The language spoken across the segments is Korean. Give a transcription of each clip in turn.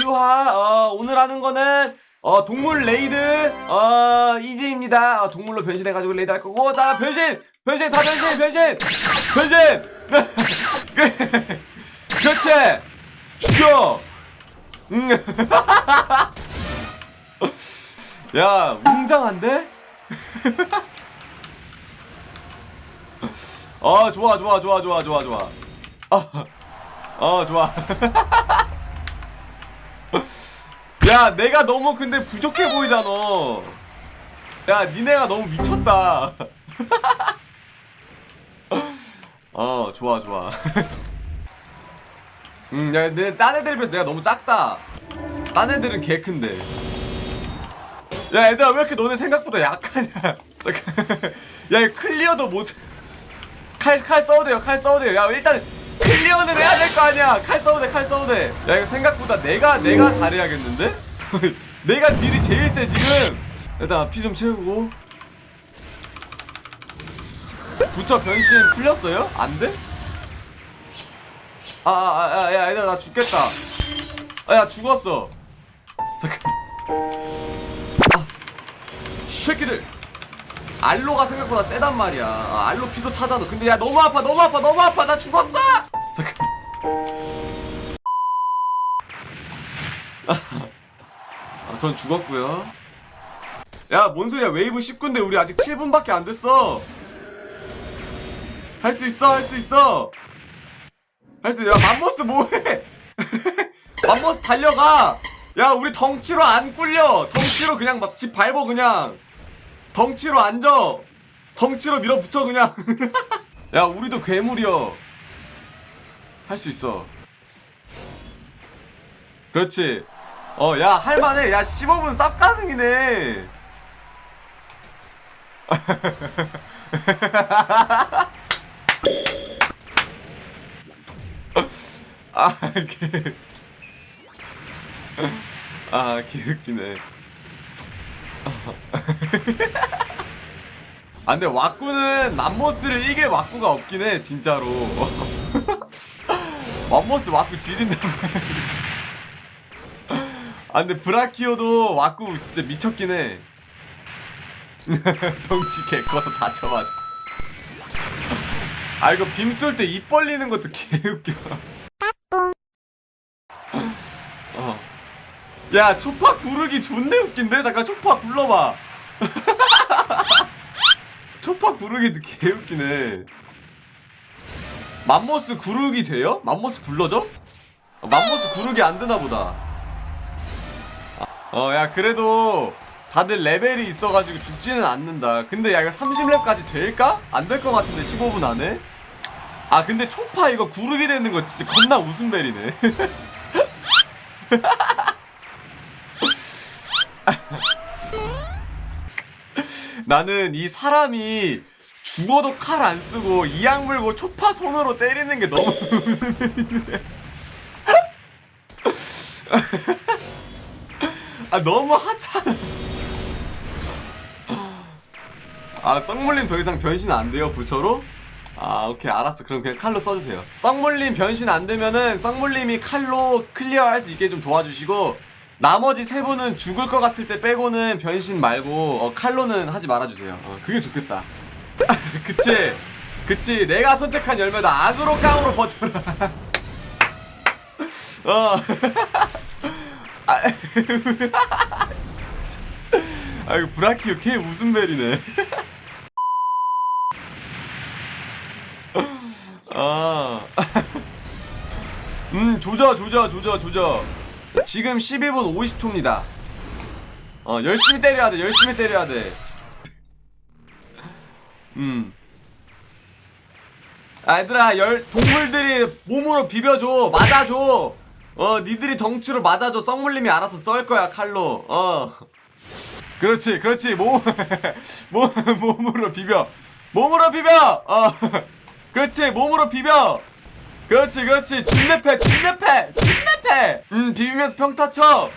유하 어, 오늘 하는 거는 어, 동물 레이드 어, 이지입니다. 어, 동물로 변신해가지고 레이드 할 거고 자 변신! 변신 다 변신 변신! 변신! 그- 그렇지 죽여! 음. 야 웅장한데? 어 좋아 좋아 좋아 좋아 좋아 좋아. 어, 어 좋아 야 내가 너무 근데 부족해 보이잖아. 야 니네가 너무 미쳤다. 어 좋아 좋아. 음야내딴 애들 비해서 내가 너무 작다. 딴 애들은 개 큰데. 야 얘들아 왜 이렇게 너네 생각보다 약하냐? 잠깐. 야이 클리어도 못 칼 칼 써도 돼요 칼 써도 돼요. 야 일단 클리어는 해야 될 거 아니야. 칼 써도 돼칼 써도 돼야 이거 생각보다 내가 내가 잘해야겠는데? 내가 딜이 제일 세 지금. 일단 피 좀 채우고. 부처 변신 풀렸어요? 안 돼? 아아 야 얘들아 나 죽겠다. 아 야 죽었어. 잠깐. 아 새끼들. 알로가 생각보다 세단 말이야. 아, 알로 피도 찾아도. 근데 야 너무 아파 너무 아파 너무 아파. 나 죽었어 잠깐 아, 전 죽었고요. 야 뭔 소리야. 웨이브 19인데 우리 아직 7분밖에 안 됐어. 할 수 있어 할 수 있어. 할 수 있어. 야 맘모스 뭐해? 맘모스 달려가. 야 우리 덩치로 안 꿀려. 덩치로 그냥 막 집 밟어 그냥. 덩치로 앉아. 덩치로 밀어붙여 그냥. 야 우리도 괴물이여 할 수 있어. 그렇지. 어 야 할만해. 야 15분 쌉 가능이네. 아 개. 아 개웃기네. 아 근데 왁구는 맘모스를 이길 왁구가 없긴 해 진짜로 맘모스 왁구 지린다며 아 근데 브라키오도 왁구 진짜 미쳤긴 해. 덩치 개 커서 다쳐맞아 아 이거 빔 쏠 때 입 벌리는 것도 개웃겨. 어. 야 초파 구르기 존내 웃긴데? 잠깐 초파 굴러봐. 초파 구르기도 개웃기네 맘모스 구르기 돼요? 맘모스 굴러져? 어, 맘모스 구르기 안 되나 보다 어 야 그래도 다들 레벨이 있어가지고 죽지는 않는다 근데 야 이거 30렙까지 될까? 안 될 것 같은데 15분 안에 아 근데 초파 이거 구르기 되는 거 진짜 겁나 웃음벨이네 나는 이 사람이 죽어도 칼 안 쓰고 이악 물고 초파 손으로 때리는 게 너무 웃음벨이네. 아 너무 하찮아. 아 썩물림 더 이상 변신 안 돼요 부처로? 아 오케이 알았어. 그럼 그냥 칼로 써주세요. 썩물림 변신 안 되면은 썩물림이 칼로 클리어할 수 있게 좀 도와주시고 나머지 세 분은 죽을 것 같을 때 빼고는 변신 말고 어, 칼로는 하지 말아주세요. 어, 그게 좋겠다 그치 그치 내가 선택한 열매다 악으로 깡으로 버텨라 어 아. 아 이거 브라키오 개 웃음벨이네 아. 음, 조져, 조져, 조져, 조져. 지금 12분 50초입니다. 어, 열심히 때려야 돼, 열심히 때려야 돼. 음. 아, 얘들아, 열, 동물들이 몸으로 비벼줘, 맞아줘. 어, 니들이 덩치로 맞아줘. 썩물림이 알아서 썰 거야, 칼로. 어. 그렇지, 그렇지. 몸, 몸, 몸으로 비벼. 몸으로 비벼! 어. 그렇지 몸으로 비벼 그렇지 그렇지 준내패 준내패 준내패 음 비비면서 평타 쳐어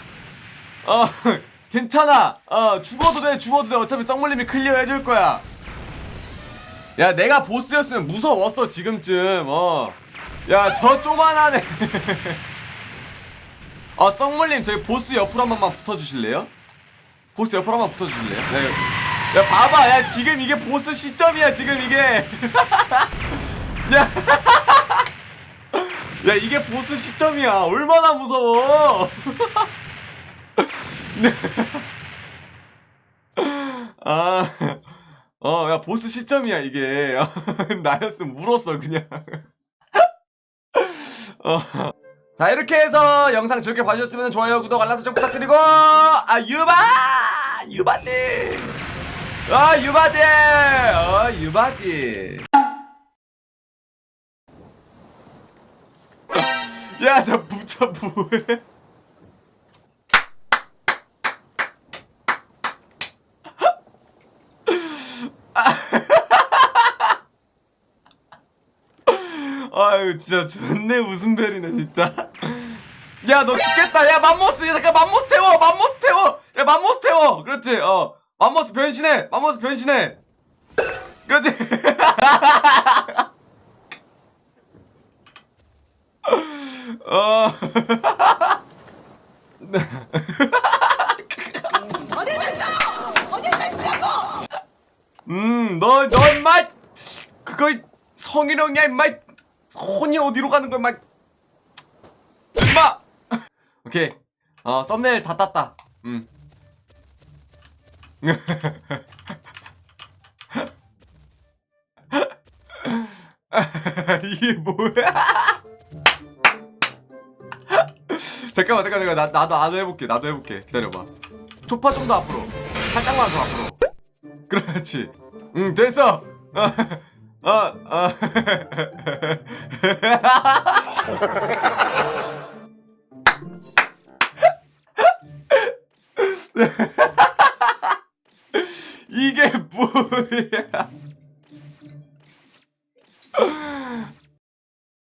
괜찮아 어 죽어도 돼 죽어도 돼 어차피 썩물림이 클리어 해줄 거야 야 내가 보스였으면 무서웠어 지금쯤. 어야 저 쪼만하네. 아 썩물님 저희 보스 옆으로 한 번만 붙어주실래요? 보스 옆으로 한 번 붙어주실래요? 네. 야 봐봐. 야 지금 이게 보스 시점이야 지금 이게. 야, 야 이게 보스 시점이야. 얼마나 무서워. 아, 어, 야, 보스 시점이야, 이게. 나였으면 울었어, 그냥. 어. 자, 이렇게 해서 영상 즐겨 봐주셨으면 좋아요, 구독, 알람 설정 부탁드리고, 아, 유바! 유바디! 아, 유바디! 어, 유바디! 야, 저 부처 뭐해? 아유 진짜 존내 웃음벨이네 진짜 야 너 죽겠다 야 맘모스 야 잠깐 맘모스 태워 맘모스 태워 야 맘모스 태워 그렇지 어 맘모스 변신해 맘모스 변신해 그렇지 어 어딜 펼쳐! 어딜 펼치냐고! 음, 너, 너, 임마! 그거, 성희롱이야, 임마! 손이 어디로 가는 거야, 임마! 임마! 오케이. 어, 썸네일 다 땄다. 음. 이게 뭐야? 잠깐만, 잠깐, 잠깐. 나, 나도, 나도 해볼게. 나도 해볼게. 기다려봐. 초파 좀 더 앞으로. 살짝만 더 앞으로. 그렇지. 응, 됐어. 어, 어,